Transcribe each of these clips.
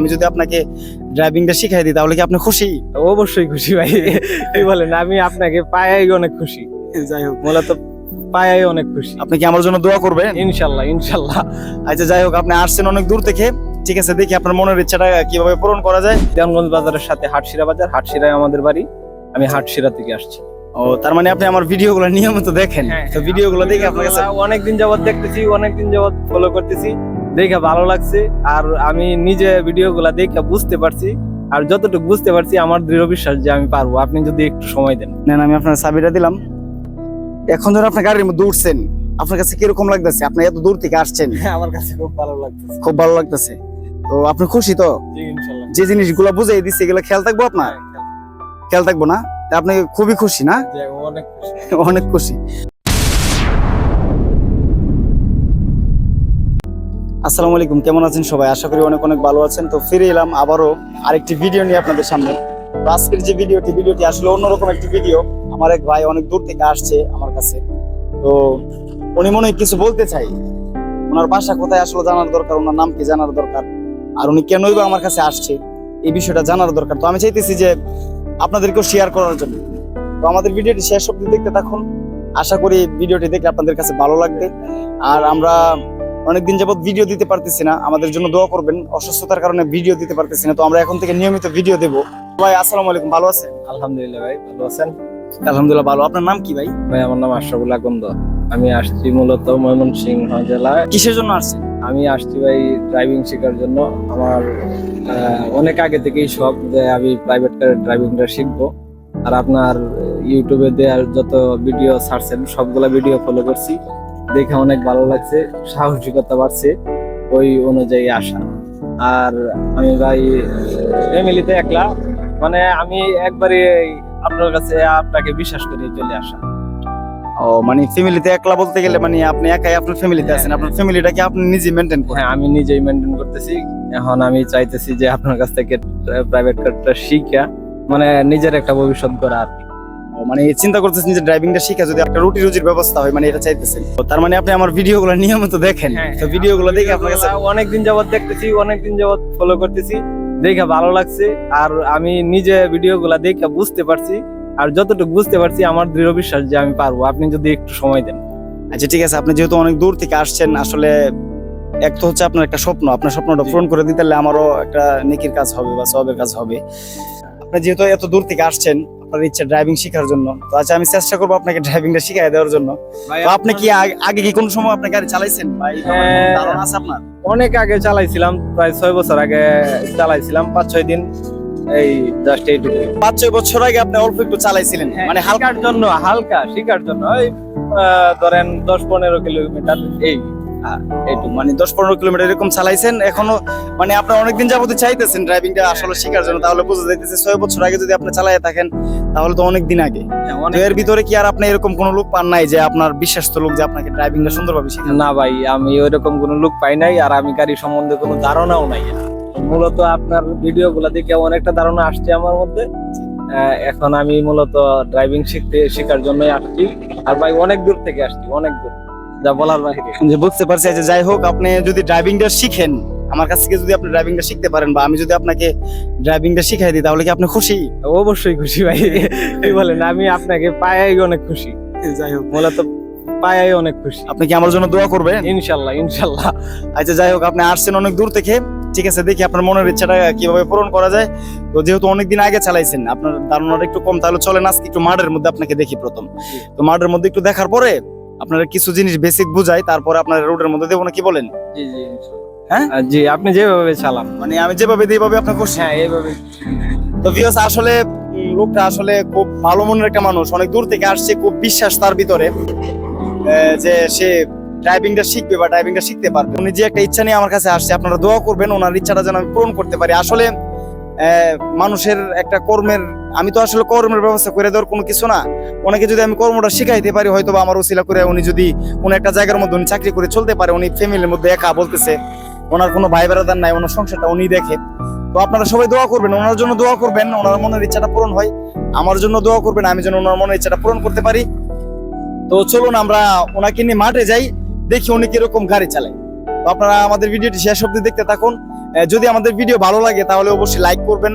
আমি যদি আপনাকে ড্রাইভিংটা শিখাই দিই তাহলে কি আপনি খুশি? অবশ্যই খুশি ভাই। কি বলেন আমি আপনাকে পায়াই অনেক খুশি। যাই হোক। মূলত পায়াই অনেক খুশি। আপনি কি আমার জন্য দোয়া করবেন? ইনশাল্লাহ ইনশাল্লাহ। আচ্ছা যাই হোক আপনি আসছেন অনেক দূর থেকে। ঠিক আছে দেখি আপনার মনের ইচ্ছাটা কীভাবে পূরণ করা যায়। দেওয়ানগঞ্জ বাজারের সাথে হাটশিরা বাজার হাটশিরায় আমাদের বাড়ি। আমি হাটশিরা থেকে আসছি। ও তার মানে আপনি আমার ভিডিও ভিডিওগুলো নিয়মিত দেখেন। তো ভিডিওগুলো দেখে আপনার কাছে অনেকদিন যাবত দেখতেছি অনেকদিন যাবত ফলো করতেছি। দেখে ভালো লাগছে আর আমি নিজে ভিডিওগুলা দেখে বুঝতে পারছি আর যতটুকু বুঝতে পারছি আমার দৃঢ় বিশ্বাস যে আমি পারব। আপনি যদি একটু সময় দেন। নেন আমি আপনার চাবিটা দিলাম। এখন যখন আপনার গাড়ির মধ্যে উঠছেন আপনার কাছে কীরকম লাগতেছে? আপনি এত দূর থেকে আসছেন। আমার কাছে খুব ভালো লাগতেছে। খুব ভালো লাগতেছে। তো আপনি খুশি তো? যে জিনিসগুলো বুঝাই দিচ্ছে এগুলো খেয়াল থাকব আপনার? খেয়াল থাকব। না? তা আপনি খুবই খুশি না? অনেক খুশি। অনেক খুশি। আসসালামু আলাইকুম, কেমন আছেন সবাই? আশা করি অনেক অনেক ভালো আছেন। তো ফিরে এলাম আবারও আরেকটি ভিডিও নিয়ে আপনাদের সামনে। আজকের যে ভিডিওটি ভিডিওটি আসলে অন্যরকম একটি ভিডিও। আমার এক ভাই অনেক দূর থেকে আসছে আমার কাছে। তো উনি মনে হয় কিছু বলতে চাই। ওনার বাসা কোথায় আসলে জানার দরকার, ওনার নাম কি জানার দরকার, আর উনি কেনই বা আমার কাছে আসছে, এই বিষয়টা জানার দরকার। তো আমি চাইতেছি যে আপনাদেরকেও শেয়ার করার জন্য। তো আমাদের ভিডিওটি শেষ অব্দি দেখতে থাকুন। আশা করি ভিডিওটি দেখে আপনাদের কাছে ভালো লাগবে। আর আমরা অনেকদিন যাবত ভিডিও দিতে পারতেছি না। আমাদের জন্য দোয়া করবেন। অসুস্থতার কারণে ভিডিও দিতে পারতেছি না। তো আমরা এখন থেকে নিয়মিত ভিডিও দেব। ভাই আসসালামু আলাইকুম। ভালো আছেন? আলহামদুলিল্লাহ ভাই ভালো আছেন? আলহামদুলিল্লাহ ভালো। আপনার নাম কি ভাই? ভাই আমার নাম আশরাফুল আকন্দ। আমি আসছি মূলত ময়মনসিংহ জেলায়। কিসের জন্য আসছেন? আমি আসছি ভাই ড্রাইভিং শেখার জন্য। আমার অনেক আগে থেকেই শখ যে আমি প্রাইভেট কারের ড্রাইভিংটা শিখব। আর আপনার ইউটিউবে দেওয়ার যত ভিডিও ছাড়ছেন সবগুলা ভিডিও ফলো করছি। দেখে অনেক ভালো লাগছে সাহসিকতা বাড়ছে ওই অনুযায়ী আসা। আর আমি ভাই ফ্যামিলিতে একলা মানে আমি একবারে আপনার কাছে আপনাকে বিশ্বাস করে চলে আসা। ও মানে ফ্যামিলিতে একলা বলতে গেলে মানে আপনি একাই আপনার ফ্যামিলিতে আছেন আপনার ফ্যামিলিটাকে আপনি নিজে মেনটেন করেন? হ্যাঁ আমি নিজেই মেনটেন করতেছি। এখন আমি চাইতেছি যে আপনার কাছ থেকে প্রাইভেট কারটা শিখা মানে নিজের একটা ভবিষ্যৎ করা আর কি। মানে চিন্তা করতেছেন যে ড্রাইভিংটা শিখে যদি একটা রুটি রুজির ব্যবস্থা হয় মানে এটা চাইতেছেন। তো তার মানে আপনি আমার ভিডিওগুলো নিয়মিত দেখেন। তো ভিডিওগুলো দেখে আপনার কাছে অনেকদিন যাবত দেখতেছি অনেকদিন যাবত ফলো করতেছি। দেখে ভালো লাগছে। আর আমি নিজে ভিডিওগুলা দেখে বুঝতে পারছি। আর যতটুকু বুঝতে পারছি আমার দৃঢ় বিশ্বাস যে আমি পারব। আপনি যদি একটু সময় দেন। আচ্ছা ঠিক আছে। আপনি যেহেতু অনেক দূর থেকে আসছেন আসলে এক তো হচ্ছে আপনার একটা স্বপ্ন। আপনার স্বপ্নটা পূরণ করে দিতে আমারও একটা নেকির কাজ হবে বা সবের কাজ হবে। আপনি যেহেতু এত দূর থেকে আসছেন আপনার ইচ্ছা ড্রাইভিং শেখার জন্য। তো আচ্ছা আমি চেষ্টা করব আপনাকে ড্রাইভিংটা শিখিয়ে দেওয়ার জন্য। তো আপনি কি আগে- কি কোনো সময় আপনি গাড়ি চালাইছেন? হ্যাঁ। ধারণা আছে আপনার? অনেক আগে চালাইছিলাম প্রায় ছয় বছর আগে চালাইছিলাম পাঁচ ছয় দিন এই জাস্ট এইটুকু। পাঁচ ছয় বছর আগে আপনি অল্প একটু চালাইছিলেন মানে মানে হালকার জন্য হালকা শিকার জন্য ওই ধরেন দশ পনেরো কিলোমিটার এই এইটু মানে দশ পনেরো কিলোমিটার এরকম চালাইছেন এখনও মানে আপনার অনেকদিন যাবত চাইতেছেন ড্রাইভিংটা আসলে শেখার জন্য তাহলে বোঝা যাইতেছে ছয় বছর আগে যদি আপনি চালাই থাকেন তাহলে তো অনেক দিন আগে তো এর ভিতরে কি আর আপনি এরকম কোনো লোক পান নাই যে আপনার বিশ্বাস্ত লোক যে আপনাকে ড্রাইভিংটা সুন্দরভাবে শিখান না ভাই আমি ওইরকম কোনো লোক পাই নাই আর আমি গাড়ি সম্বন্ধে কোনো ধারণাও নাই। মূলত আপনার ভিডিও গুলা দেখে অনেকটা ধারণা আসছে আমার মধ্যে। এখন আমি মূলত ড্রাইভিং শিখতে শেখার জন্যই আসছি। আর ভাই অনেক দূর থেকে আসছি অনেক দূর। যা বলার বাইরে যে বুঝতে পারছি যে যাই হোক আপনি যদি ড্রাইভিংটা শিখেন আমার কাছ থেকে যদি আপনি ড্রাইভিংটা শিখতে পারেন বা আমি যদি আপনাকে ড্রাইভিংটা শিখাই দিই তাহলে কি আপনি খুশি? অবশ্যই খুশি ভাই। এই বলেন আমি আপনাকে পায়াই অনেক খুশি। যাই হোক। মূলত পায়াই অনেক খুশি। আপনি কি আমার জন্য দোয়া করবেন? ইনশাল্লাহ ইনশাল্লাহ। আচ্ছা যাই হোক আপনি আসছেন অনেক দূর থেকে। ঠিক আছে দেখি আপনার মনের ইচ্ছাটা কীভাবে পূরণ করা যায়। তো যেহেতু অনেকদিন আগে চালাইছেন আপনার ধারণাটা একটু কম তাহলে চলেন আজকে একটু মাঠের মধ্যে আপনাকে দেখি প্রথম। তো মাঠের মধ্যে একটু দেখার পরে আপনারা কিছু জিনিস বেসিক বুঝাই তারপরে আপনার রোডের মধ্যে দেবো না কি বলেন? জি জি হ্যাঁ? জি আপনি যেভাবে চালান। মানে আমি যেভাবে দিই এইভাবে আপনার হ্যাঁ এইভাবে। তো ভিউস আসলে লোকটা আসলে খুব ভালো মনের একটা মানুষ। অনেক দূর থেকে আসছে খুব বিশ্বাস তার ভিতরে আহ, যে সে ড্রাইভিংটা শিখবে বা ড্রাইভিংটা শিখতে পারবে। উনি যে একটা ইচ্ছা নিয়ে আমার কাছে আসছে আপনারা দোয়া করবেন ওনার ইচ্ছাটা যেন আমি পূরণ করতে পারি। আসলে মানুষের একটা কর্মের আমি তো আসলে কর্মের ব্যবস্থা করে দেওয়ার কোনো কিছু না। ওনাকে যদি আমি কর্মটা শিখাইতে পারি হয়তো বা আমার ওসিলা করে উনি যদি কোনো একটা জায়গার মধ্যে উনি চাকরি করে চলতে পারে উনি ফ্যামিলির মধ্যে একা বলতেছে ওনার কোনো ভাই বেড়াদার নাই, ওনার সংসারটা উনি দেখে। তো আপনারা সবাই দোয়া করবেন, ওনার জন্য দোয়া করবেন, ওনার মনের ইচ্ছাটা পূরণ হয়। আমার জন্য দোয়া করবেন, আমি যেন ওনার মনের ইচ্ছাটা পূরণ করতে পারি। তো চলুন আমরা ওনাকে নিয়ে মাঠে যাই, দেখি উনি কীরকম গাড়ি চালায়। তো আপনারা আমাদের ভিডিওটি শেষ অব্দি দেখতে থাকুন। যদি আমাদের ভিডিও ভালো লাগে তাহলে অবশ্যই লাইক করবেন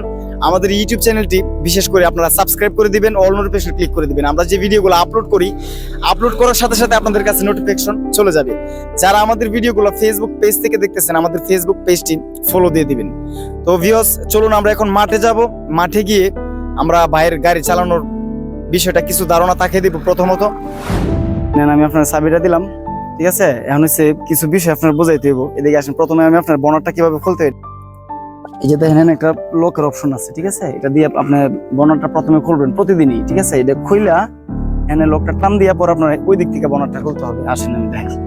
আমাদের ইউটিউব চ্যানেলটি বিশেষ করে আপনারা সাবস্ক্রাইব করে দিবেন অল নোটিফিকেশন ক্লিক করে দিবেন। আমরা যে ভিডিওগুলো আপলোড করি আপলোড করার সাথে সাথে আপনাদের কাছে নোটিফিকেশন চলে যাবে। যারা আমাদের ভিডিওগুলো ফেসবুক পেজ থেকে দেখতেছেন, আমাদের ফেসবুক পেজটি ফলো দিয়ে দিবেন। তো ভিউস চলুন আমরা এখন মাঠে যাব। মাঠে গিয়ে আমরা বাইরের গাড়ি চালানোর বিষয়টা কিছু ধারণা তাকে দিব প্রথমত। নেন, আমি আপনার চাবিটা দিলাম, ঠিক আছে? এখন হচ্ছে কিছু বিষয় আপনার বোঝাইতে হইব। এদিকে আসেন, প্রথমে আমি আপনার বনারটা কীভাবে খুলতে এই যে দেখেন, একটা লকের অপশন আছে, ঠিক আছে? এটা দিয়ে আপনি বনারটা প্রথমে খুলবেন প্রতিদিনই, ঠিক আছে? এটা খুইলা এখানে লকটা টান দিয়া পর আপনার ওই দিক থেকে বনারটা খুলতে হবে। আসেন আমি দেখি।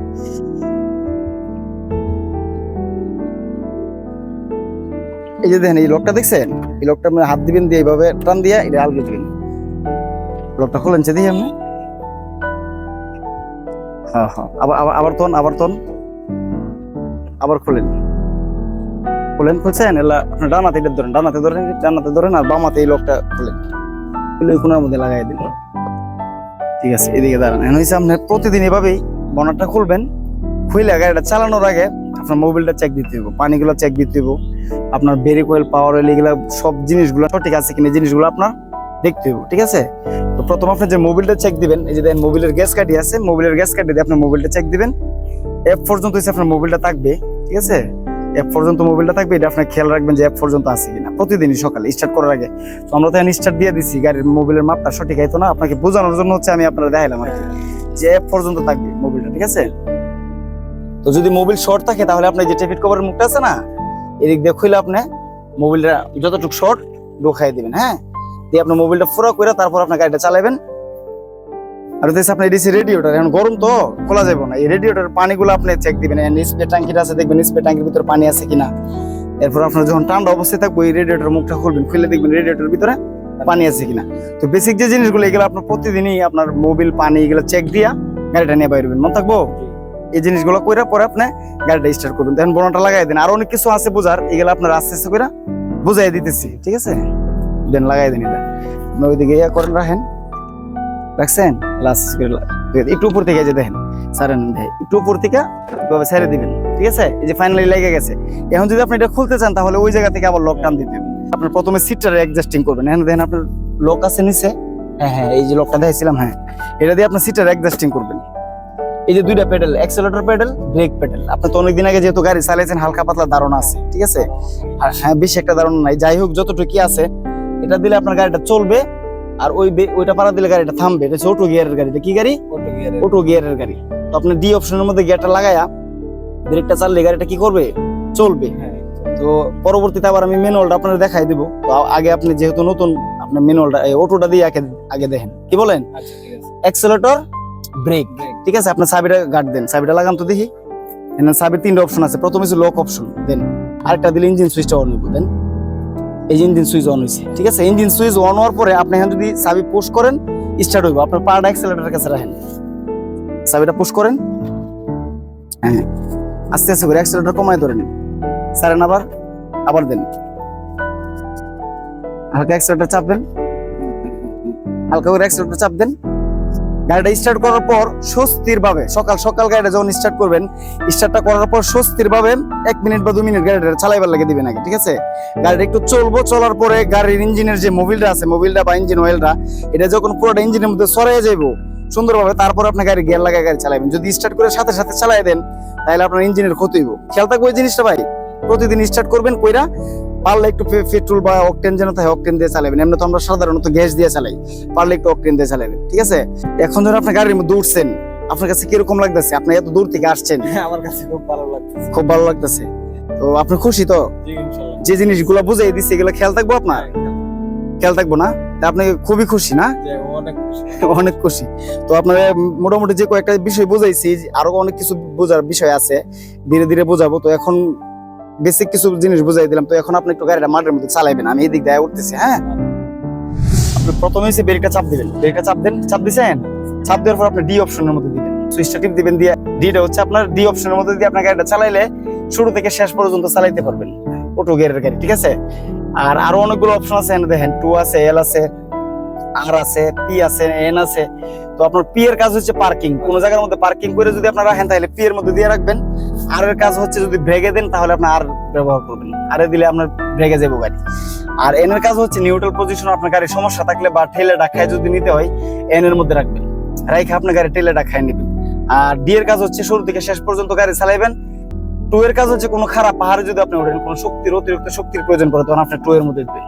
এই যে দেখেন, এই লকটা দেখছেন? এই লকটা আপনি হাত দিবেন দিয়ে এইভাবে টান দিয়া এটা আলগে দিবেন লকটা খুলেন সে দিয়ে আপনি। হ্যাঁ হ্যাঁ। আবার আবার আবার তন আবার তন। আবার খুলেন। খুলেন, খুলছেন, এলা আপনার ডানাতে এটা ধরেন, ডানাতে ধরেন ডানাতে ধরেন, আর বামাতে এই লকটা খুলেন। খুলে ওই কোনার মধ্যে লাগাই দিন ঠিক আছে, এদিকে দাঁড়ান। এখন হচ্ছে আপনি প্রতিদিন এভাবেই বনারটা খুলবেন খুলে গাড়িটা চালানোর আগে আপনার মোবিলটা চেক দিতে হবে পানিগুলো চেক দিতে হবে আপনার ব্রেক অয়েল পাওয়ার অয়েল এগুলো সব জিনিসগুলো সঠিক আছে কিনা জিনিসগুলো আপনার দেখতে হবে ঠিক আছে? তো প্রথম আপনি যে মোবিলটা চেক দিবেন, এই যে দেখেন মোবিলের গ্যাস কাটি আছে, মোবিলের গ্যাস কাটি দিয়ে আপনার মোবিলটা চেক দিবেন। এফ পর্যন্ত হচ্ছে আপনার মোবিলটা থাকবে, ঠিক আছে? এফ পর্যন্ত মোবিলটা থাকবে, এটা আপনার খেয়াল রাখবেন যে এফ পর্যন্ত আছে কিনা। প্রতিদিনই সকালে স্টার্ট করার আগে। তো আমরা তো এখন স্টার্ট দিয়ে দিচ্ছি গাড়ির মোবাইলের মাপটা সঠিক আইতো না, আপনাকে বোঝানোর জন্য হচ্ছে আমি আপনারা দেখাইলাম আর কি, যে এফ পর্যন্ত থাকবে মোবিলটা ঠিক আছে? তো যদি মোবিল শর্ট থাকে, তাহলে আপনার যে টেপিট কভারের মুখটা আছে না, এদিক দিয়ে খুলে আপনি মোবিলটা যতটুকু শর্ট ঢোকাই দিবেন হ্যাঁ? দিয়ে আপনার মোবিলটা পুরো করে তারপর আপনার গাড়িটা চালাবেন আর হচ্ছে আপনার এডিসি রেডিওটার, এখন গরম তো, খোলা যাবে না। এই রেডিওটার পানিগুলো আপনি চেক দিবেন স্প্রে ট্যাঙ্কিটা আছে, দেখবেন স্প্রে ট্যাঙ্কির ভিতরে পানি আছে কিনা। এরপর আপনার যখন ঠান্ডা অবস্থায় থাকবে ওই রেডিওটার মুখটা খুলবেন, খুলে দেখবেন রেডিওটার ভিতরে পানি আছে কিনা। তো বেসিক যে জিনিসগুলো, এগুলো আপনার প্রতিদিনই আপনার মোবিল পানি, এগুলো চেক দিয়া গাড়িটা নিয়ে বাইরবেন মন থাকব? এই জিনিসগুলো কইরা পরে আপনি গাড়িটা স্টার্ট করবেন। তখন বনটা লাগাই দেন। আর অনেক কিছু আছে বুঝার, এগুলো আপনার আস্তে আস্তে করে বুঝাই দিতেছি, ঠিক আছে? দেন, লাগাই দেন এটা। ওইদিকে ইয়া করেন, রাখেন। রাখছেন? একটু উপর থেকে যে দেখেন সারেন ভাই একটু উপর থেকে ছেড়ে দিবেন, ঠিক আছে? এই যে ফাইনালি লেগে গেছে। এখন যদি আপনি এটা খুলতে চান, তাহলে ওই জায়গা থেকে আবার লক টান দিতে আপনার প্রথমে সিটটা অ্যাডজাস্টিং করবেন। এখন দেখেন আপনার লক আছে নিচে। হ্যাঁ হ্যাঁ এই যে লকটা দেখছিলাম হ্যাঁ। এটা দিয়ে আপনার সিটটা অ্যাডজাস্টিং করবেন। এই যে দুইটা pedal accelerator pedal brake pedal আপনি তো অনেকদিন আগে যেহেতু গাড়ি চালাইছেন, হালকা পাতলা ধারণা আছে, ঠিক আছে? আর হ্যাঁ বেশি একটা ধারণা নাই। যাই হোক যতটুকু কি আছে, এটা দিলে আপনার গাড়িটা চলবে। আর ওই ওইটা পাড়া দিলে গাড়িটা থামবে। এটা হচ্ছে অটো গিয়ারের গাড়ি। কি গাড়ি? অটো গিয়ারের গাড়ি। তো আপনি ডি অপশনের মধ্যে গিয়ারটা লাগায়া ব্রেকটা চাললে গাড়িটা কি করবে? চলবে। হ্যাঁ তো পরবর্তীতে আবার আমি ম্যানুয়ালটা আপনার দেখাই দিব। তো আগে আপনি যেহেতু নতুন আপনি ম্যানুয়ালটা এই অটোটা দিয়ে আগে আগে দেখেন। কি বলেন? আচ্ছা অ্যাক্সেলেটর ব্রেক ব্রেক ঠিক আছে? আপনার চাবিটা গার্ড দেন। চাবিটা লাগান তো দেখি। এখানে চাবির তিনটা অপশন আছে। প্রথমে হচ্ছে লক অপশন দেন। আরেকটা দিলে ইঞ্জিন সুইচটা অন দেন। এই ইঞ্জিন সুইচ অন হয়েছে ঠিক আছে? ইঞ্জিন সুইচ অন হওয়ার পরে আপনি এখানে যদি চাবি পুশ করেন স্টার্ট হইব। আপনার পাটা অ্যাক্সেলেটারের কাছে রাখেন। চাবিটা পুশ করেন। হ্যাঁ আস্তে আস্তে করে অ্যাক্সেলেটার কমায় ধরে নিন। সারেন আবার আবার দেন। হালকা অ্যাক্সেলেটার চাপ দেন। হালকা করে অ্যাক্সেলেটার চাপ দেন। গাড়িটা স্টার্ট করার পর স্বস্তির ভাবে সকাল সকাল গাড়িটা যখন স্টার্ট করবেন স্টার্টটা করার পর স্বস্তির এক মিনিট বা দু মিনিট গাড়িটা চালাইবার লাগে দিবেন আগে, ঠিক আছে? গাড়িটা একটু চলবো, চলার পরে গাড়ির ইঞ্জিনের যে মোবিলটা আছে মোবিলটা বা ইঞ্জিন অয়েলটা এটা যখন পুরোটা ইঞ্জিনের মধ্যে সরাই যাইবো, সুন্দরভাবে তারপর আপনি গাড়ি গিয়ার লাগায় গাড়ি চালাবেন যদি স্টার্ট করে সাথে সাথে চালাই দেন, তাহলে আপনার ইঞ্জিনের ক্ষতি হইব। খেয়াল থাকবে ওই জিনিসটা ভাই। প্রতিদিন স্টার্ট করবেন কইরা পারলে একটু পেট্রোল বা অকটেন যেন থাকে অকটেন দিয়ে চালাবেন। এমনি তো আমরা সাধারণত গ্যাস দিয়ে চালাই। পারলে একটু অকটেন দিয়ে চালাবেন ঠিক আছে? এখন যখন আপনি গাড়ির মধ্যে উঠছেন আপনার কাছে কীরকম লাগতেছে? আপনি এত দূর থেকে আসছেন। হ্যাঁ, আমার কাছে খুব ভালো লাগতেছে। খুব ভালো লাগতেছে। তো আপনি খুশি তো? যে জিনিসগুলো বুঝাই দিচ্ছে এগুলো খেয়াল থাকব আপনার? খেয়াল থাকব। না? আপনি খুবই খুশি না। অনেক খুশি। তো আপনার মোটামুটি যে কয়েকটা বিষয় বুঝাইছি আরও অনেক কিছু বোঝার বিষয় আছে ধীরে ধীরে বোঝাবো। তো এখন বেসিক কিছু জিনিস বুঝাই দিলাম, তো এখন আপনি একটু গাড়িটা মাঠের মধ্যে চালাইবেন, আমি এদিক দিয়ে উঠতেছি হ্যাঁ? আপনি প্রথমে হচ্ছে ব্রেকটা চাপ দিবেন, ব্রেকটা চাপ দেন, চাপ দিছেন? চাপ দেওয়ার পর আপনি ডি অপশনের মধ্যে দিবেন সুইচটা টিপ দিবেন দিয়ে ডিটা হচ্ছে আপনার ডি অপশনের মধ্যে দিয়ে আপনার গাড়িটা চালাইলে শুরু থেকে শেষ পর্যন্ত চালাইতে পারবেন অটো গিয়ারের গাড়ি, ঠিক আছে? আর আরও অনেকগুলো অপশন আছে দেখেন টু আছে এল আছে আর আছে পি আছে এন আছে। তো আপনার পি এর কাজ হচ্ছে পার্কিং কোন জায়গার মধ্যে পার্কিং করে যদি আপনারা রাখেন, তাহলে পি এর মধ্যে দিয়ে রাখবেন। আর এর কাজ হচ্ছে যদি ব্রেকে দেন, তাহলে আপনি আর ব্যবহার করবেন আরে দিলে আপনার ব্রেকে যাব গাড়ি। আর এন এর কাজ হচ্ছে নিউট্রাল পজিশন আপনার গাড়ির সমস্যা থাকলে বা ঠেলে ডাকায় যদি নিতে হয়, এন এর মধ্যে রাখবেন। রাইখে আপনার গাড়ি ঠেলে ডাকায় নেবেন। আর ডি এর কাজ হচ্ছে শুরু থেকে শেষ পর্যন্ত গাড়ি চালাইবেন। টু এর কাজ হচ্ছে কোনো খারাপ পাহাড়ে যদি আপনি ওঠেন, কোনো শক্তির অতিরিক্ত শক্তির প্রয়োজন পড়ে, তখন আপনি টু এর মধ্যে দিবেন।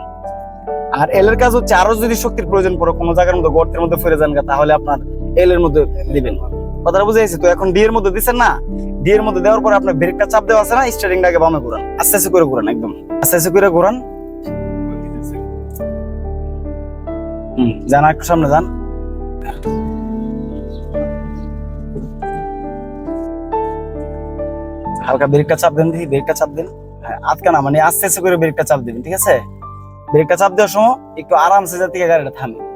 আর এল এর কাজ হচ্ছে আরও যদি শক্তির প্রয়োজন পড়ে, কোনো জায়গার মধ্যে গর্তের মধ্যে ফিরে যান তাহলে আপনার এল এর মধ্যে দিবেন। কথাটা বুঝে তো এখন ডি এর মধ্যে দিচ্ছেন না? এর মধ্যে দেওয়ার পরে আপনার ব্রেকটা চাপ দেওয়া আছে না? স্টার্টিংটাকে বামে ঘোরান। আস্তে আস্তে করে ঘোরান, একদম। আস্তে আস্তে করে ঘোরান। যান একটু সামনে যান। হালকা ব্রেকটা চাপ দেন দেখি, ব্রেকটা চাপ দেন। হ্যাঁ আটকা না মানে আস্তে আস্তে করে ব্রেকটা চাপ দেবেন, ঠিক আছে? ব্রেকটা চাপ দেওয়ার সময় একটু আরামসে যাতে গাড়িটা থামে।